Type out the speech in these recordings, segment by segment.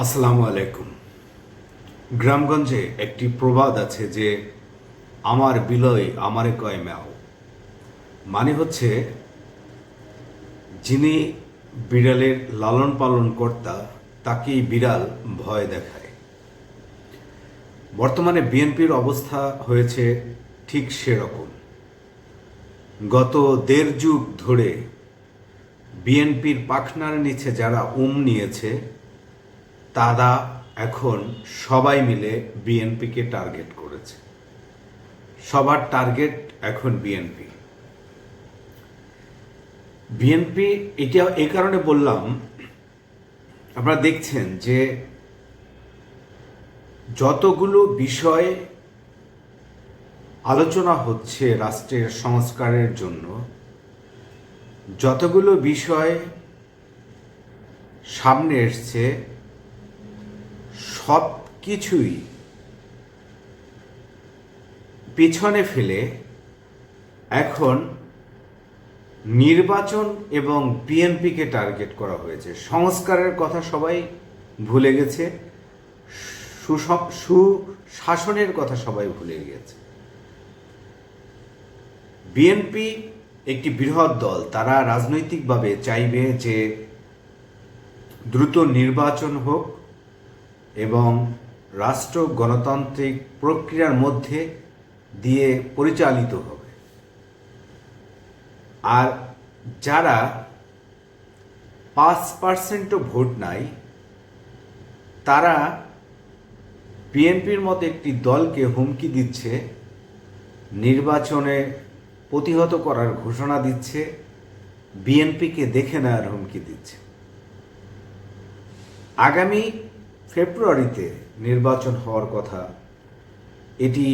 আসসালামু আলাইকুম। গ্রামগঞ্জে একটি প্রবাদ আছে যে, আমার বিলয় আমারে কয় ম্যাও। মানে হচ্ছে, যিনি বিড়ালের লালন পালন কর্তা, তাকেই বিড়াল ভয় দেখায়। বর্তমানে বিএনপির অবস্থা হয়েছে ঠিক সেরকম। গত দেড় যুগ ধরে বিএনপির পাখনার নিচে যারা উম নিয়েছে তারা এখন সবাই মিলে বিএনপিকে টার্গেট করেছে। সবার টার্গেট এখন বিএনপি। বিএনপি, এটা এই কারণে বললাম, আপনারা দেখছেন যে যতগুলো বিষয় আলোচনা হচ্ছে রাষ্ট্রের সংস্কারের জন্য, যতগুলো বিষয় সামনে এসছে সব কিছুই পেছনে ফেলে এখন নির্বাচন এবং বিএনপিকে টার্গেট করা হয়েছে। সংস্কারের কথা সবাই ভুলে গেছে সুশাসনের কথা সবাই ভুলে গেছে। বিএনপি একটি বৃহৎ দল, তারা রাজনৈতিকভাবে চাইবে যে দ্রুত নির্বাচন হোক। এবং রাষ্ট্র গণতান্ত্রিক প্রক্রিয়ার মধ্যে দিয়ে পরিচালিত হবে। আর যারা পাঁচ পার্সেন্টও ভোট নাই, তারা বিএনপির মতো একটি দলকে হুমকি দিচ্ছে, নির্বাচনে প্রতিহত করার ঘোষণা দিচ্ছে, বিএনপিকে দেখে নেওয়ার হুমকি দিচ্ছে। আগামী ফেব্রুয়ারিতে নির্বাচন হওয়ার কথা, এটি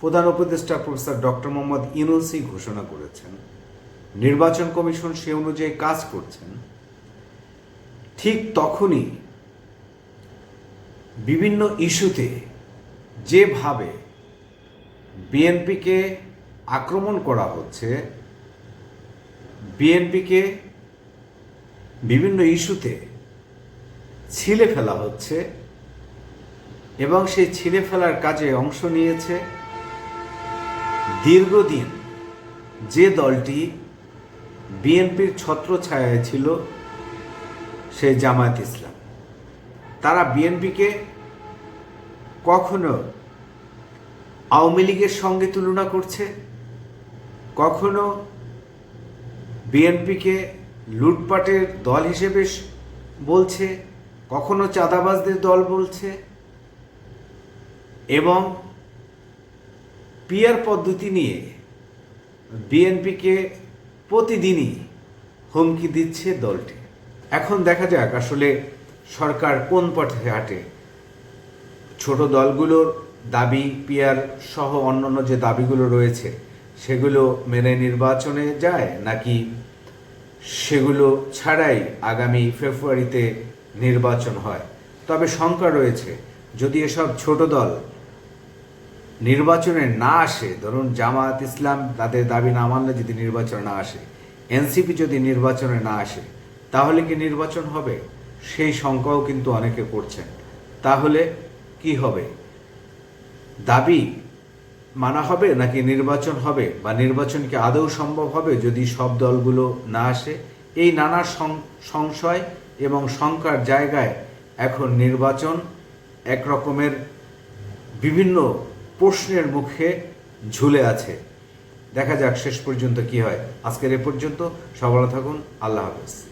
প্রধান উপদেষ্টা প্রফেসর ডক্টর মোহাম্মদ ইউনুসি ঘোষণা করেছেন। নির্বাচন কমিশন সে অনুযায়ী কাজ করছেন। ঠিক তখনই বিভিন্ন ইস্যুতে যেভাবে বিএনপিকে আক্রমণ করা হচ্ছে, বিএনপিকে বিভিন্ন ইস্যুতে ছিলে ফেলা হচ্ছে এবং সেই ছিলে ফেলার কাজে অংশ নিয়েছে দীর্ঘদিন যে দলটি বিএনপির ছত্রছায়ায় ছিল সে জামায়াত ইসলাম। তারা বিএনপিকে কখনো আওয়ামী লীগের সঙ্গে তুলনা করছে, কখনো বিএনপিকে লুটপাটের দল হিসেবে বলছে কখনো চাঁদাবাজদের দল বলছে এবং পিয়ার পদ্ধতি নিয়ে বিএনপিকে প্রতিদিনই হুমকি দিচ্ছে দলটি। এখন দেখা যাক আসলে সরকার কোন পথে হাঁটে। ছোট দলগুলোর দাবি পিয়ার সহ অন্যান্য যে দাবিগুলো রয়েছে, সেগুলো মেনে নির্বাচনে যায় নাকি সেগুলো ছাড়াই আগামী ফেব্রুয়ারিতে নির্বাচন হয়। তবে শঙ্কা রয়েছে, যদি এসব ছোট দল নির্বাচনে না আসে, ধরুন জামায়াত ইসলাম তাদের দাবি না মানলে যদি নির্বাচনে না আসে, এনসিপি যদি নির্বাচনে না আসে, তাহলে কি নির্বাচন হবে? সেই শঙ্কাও কিন্তু অনেকে করছেন। তাহলে কি হবে? দাবি মানা হবে নাকি নির্বাচন হবে? বা নির্বাচন কি আদৌ সম্ভব হবে যদি সব দলগুলো না আসে? এই নানা সংশয় এবং শঙ্কার জায়গায় এখন নির্বাচন এক রকমের বিভিন্ন প্রশ্নের মুখে ঝুলে আছে। দেখা যাক শেষ পর্যন্ত কি হয়। আজকের এ পর্যন্ত সবাই থাকুন। আল্লাহ হাফেজ।